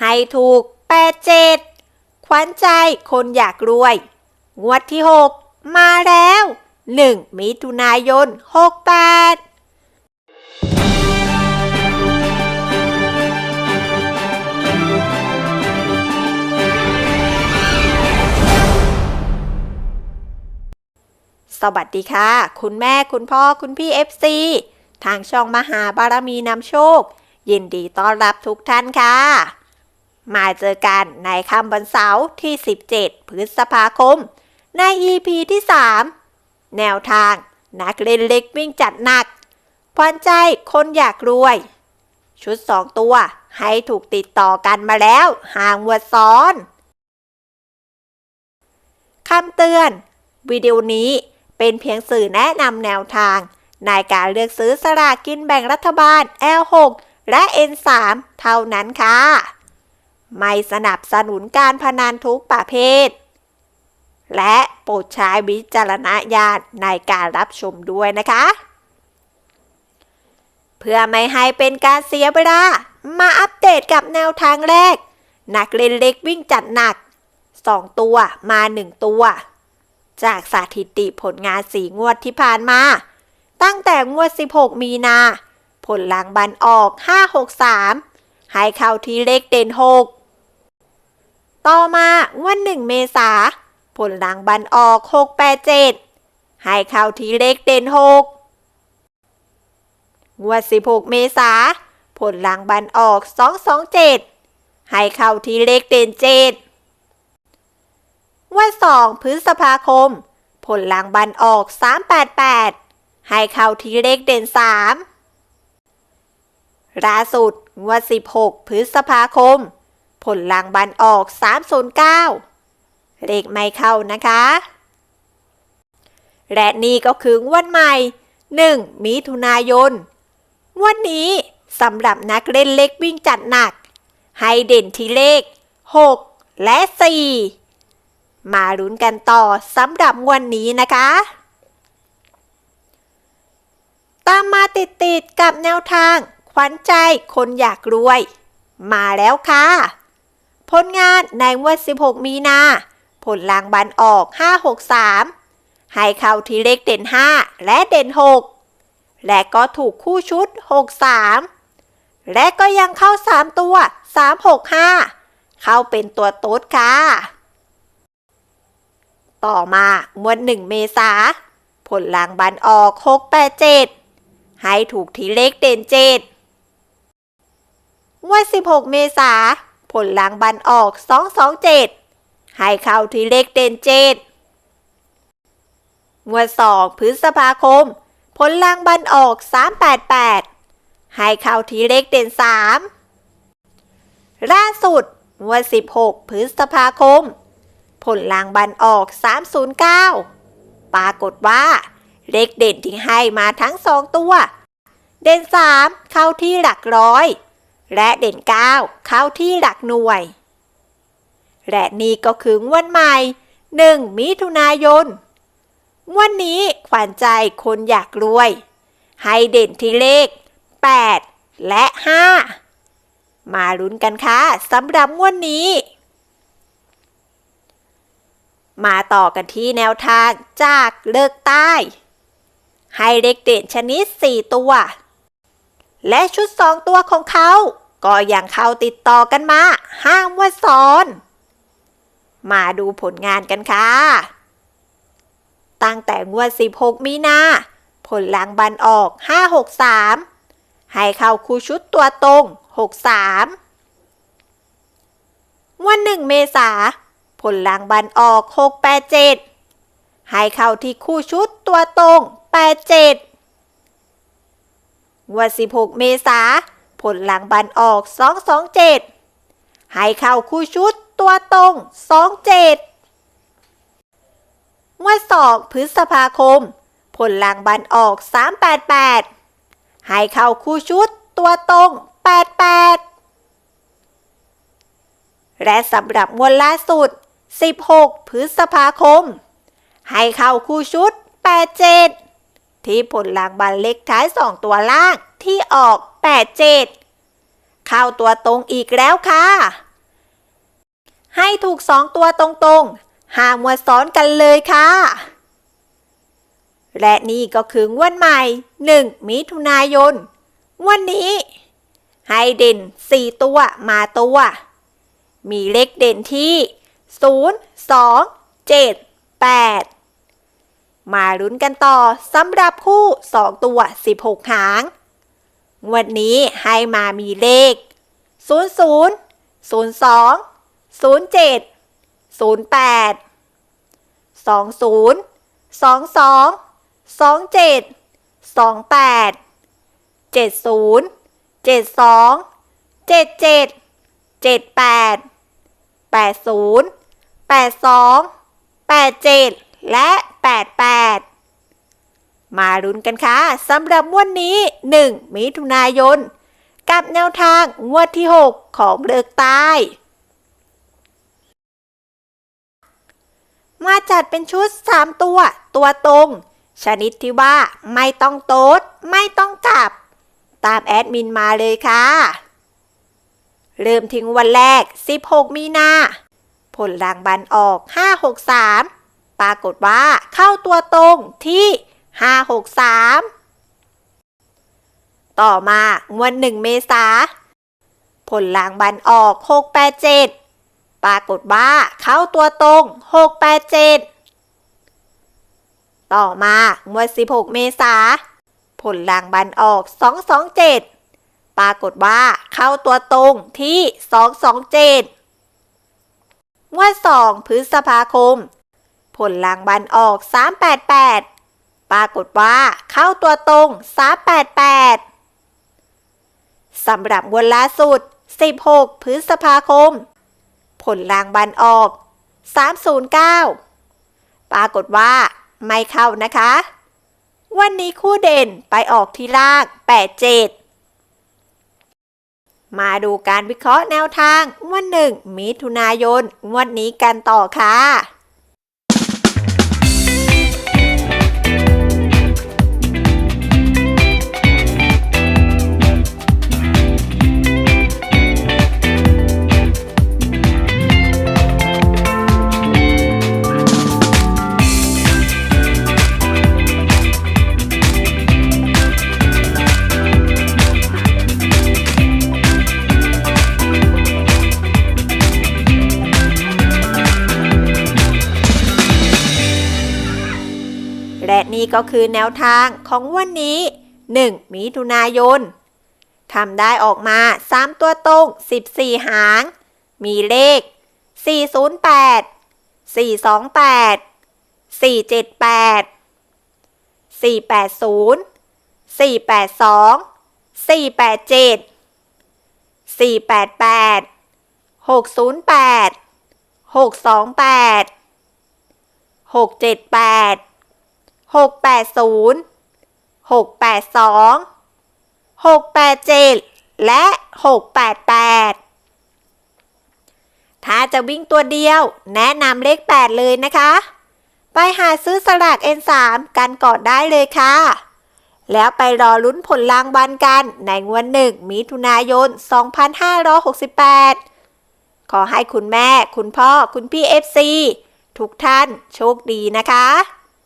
ให้ถูก 87 ขวัญใจคนอยากรวย งวดที่ 6 มาแล้ว 1 มิถุนายน 68สวัสดีค่ะ คุณแม่คุณพ่อคุณพี่ FC ทางช่องมหาบารมีนำโชค ยินดีต้อนรับทุกท่านค่ะ มาเจอกันในค่ำวันเสาร์ที่ 17 พฤษภาคม ใน EP ที่ 3 แนวทาง นักเล่นเล็กวิ่งจัดหนักควันใจคนอยากรวย ชุด 2 ตัวให้ถูกติดต่อกันมาแล้วห่างวดซ้อนคำเตือน วิดีโอนี้เป็นเพียงสื่อแนะนำแนวทาง ในการเลือกซื้อสลากกินแบ่งรัฐบาล L6 และ N3 เท่านั้นค่ะ ไม่สนับสนุนการพนันทุกประเภท และโปรดใช้วิจารณญาณในการรับชมด้วยนะคะ เพื่อไม่ให้เป็นการเสียเวลามาอัปเดตกับแนวทางแรก นักเล่นเล็กวิ่งจัดหนัก 2 ตัวมา 1 ตัว จากสถิติผลงานสีงวดที่ผ่านมา ตั้งแต่งวด 16 มีนา ผลหลังบันออก 563 ให้เข้าที่เลขเด่น 6 ต่อมางวด1เมษาผลลังบันออก 687 ให้เข้าที่เลขเด่น6งวด 16 เมษาผลลังบันออก 227 ให้เข้าที่เลขเด่น7วัน2พฤษภาคม ผลลังบันออก 388 ให้เข้าที่เลขเด่น 3ล่าสุดงวด 16 พฤษภาคม ผลลังบันออก 309 เลขไม่เข้านะคะ และนี่ก็คือวันใหม่ 1 มิถุนายน วันนี้สำหรับนักเล่นเล็กวิ่งจัดหนัก ให้เด่นที่เลข 6 และ 4 มาลุ้นกันต่อสำหรับวันนี้นะคะ ตามมาติดๆกับแนวทางขวัญใจคนอยากรวย มาแล้วค่ะ ผลงานในวัน 16 มีนา ผลลางบันออก 563 ให้เข้าที่เลขเด่น 5 และเด่น 6 และก็ถูกคู่ชุด 63 และก็ยังเข้า 3 ตัว 365 เข้าเป็นตัวโต๊ดค่ะ ต่อมางวดหนึ่งเมษา ผลลางบันออก 687 ให้ถูกที่เลขเด่นเจ็ดงวด 16 เมษา ผลลางบันออก 227 ให้เข้าที่เลขเด่นเจ็ดงวด2พฤษภาคม ผลลางบันออก 388 ให้เข้าที่เลขเด่น 3 ล่าสุดงวด16 พฤษภาคม ผลลางบันออก 309 ปรากฏว่า เลขเด่นที่ให้มาทั้งสองตัว เด่น 3 เข้าที่หลักร้อย และเด่น 9 เข้าที่หลักหน่วย และนี่ก็คืองวันใหม่ 1 มิถุนายน วันนี้ขวัญใจคนอยากรวย ให้เด่นที่เลข 8 และ 5 มาลุ้นกันค่ะสำหรับวดนนี้ มาต่อกันที่แนวทางจากเลิกใต้ ให้เลขเด่นชนิด 4 ตัว และชุด2ตัวของเขา ก็ยังเข้าติดต่อกันมา ห้ามว่าซ้อน มาดูผลงานกันค่ะ ตั้งแต่งวด 16 มีนา ผลหลังบันออก 563 ให้เข้าคู่ชุดตัวตรง 63 วันหนึ่งเมษา ผลหลังบันออก 687 ให้เข้าที่คู่ชุดตัวตรง 87 วัน16 เมษาผลหลังบันออก 227 ให้เข้าคู่ชุดตัวตรง 27 วัน2พฤษภาคม ผลหลังบันออก 388 ให้เข้าคู่ชุดตัวตรง 88 และสำหรับงวดล่าสุด 16 พฤษภาคม ให้เข้าคู่ชุด 87 ที่ผลลังบันเล็กท้าย 2 ตัวล่างที่ออก 87 เข้าตัวตรงอีกแล้วค่ะ ให้ถูกสองตัวตรงๆห้ามมัวซ้อนกันเลยค่ะ และนี่ก็คืองวดใหม่ 1 มิถุนายน วันนี้ ให้เด่น 4 ตัวมาตัว มีเลขเด่นที่ 0 2 7 8 มาลุ้นกันต่อสำหรับคู่ 2 ตัว 16 หาง วันนี้ให้มามีเลข 00 02 07 08 20 22 27 28 70 72 77 78 80 82 87 และ 88 มาลุ้นกันค่ะสำหรับวันนี้ 1 มิถุนายน กับแนวทางงวดที่ 6 ของเลือกใต้มาจัดเป็นชุด 3 ตัว ตัวตรง ชนิดที่ว่า ไม่ต้องโต๊ด ไม่ต้องกลับ ตามแอดมินมาเลยค่ะ เริ่มถึงวันแรก 16 มีนา ผลรางบัลออก 563 ปรากฏว่าเข้าตัวตรงที่ 563 ต่อมางวด1เมษา ผลรางบัลออก 687 ปรากฏว่าเข้าตัวตรง 687 ต่อมางวด 16 เมษา ผลรางบัลออก 227 ปรากฏว่าเข้าตัวตรงที่ 227งวด 2 พฤษภาคม ผลรางบัลออก 388 ปรากฏว่าเข้าตัวตรง 388 สำหรับงวดล่าสุด 16 พฤษภาคม ผลรางบัลออก 309 ปรากฏว่าไม่เข้านะคะ วันนี้คู่เด่นไปออกที่ล่าง87มาดูการวิเคราะห์แนวทางงวันหนึ่งมิถุนายน งวดนี้กันต่อค่ะ นี่ก็คือแนวทางของวันนี้ 1 มิถุนายนทำได้ออกมา 3 ตัวตรง 14 หาง มีเลข 408 428 478 480 482 487 488 608 628 678 680 682 687 และ 688 ถ้าจะวิ่งตัวเดียว แนะนำเลข 8 เลยนะคะ ไปหาซื้อสลาก N3 กันก่อนได้เลยค่ะ แล้วไปรอลุ้นผลรางวัลกันในงวดหนึ่งมิถุนายน 2568 ขอให้คุณแม่ คุณพ่อ คุณพี่ FC ทุกท่านโชคดีนะคะ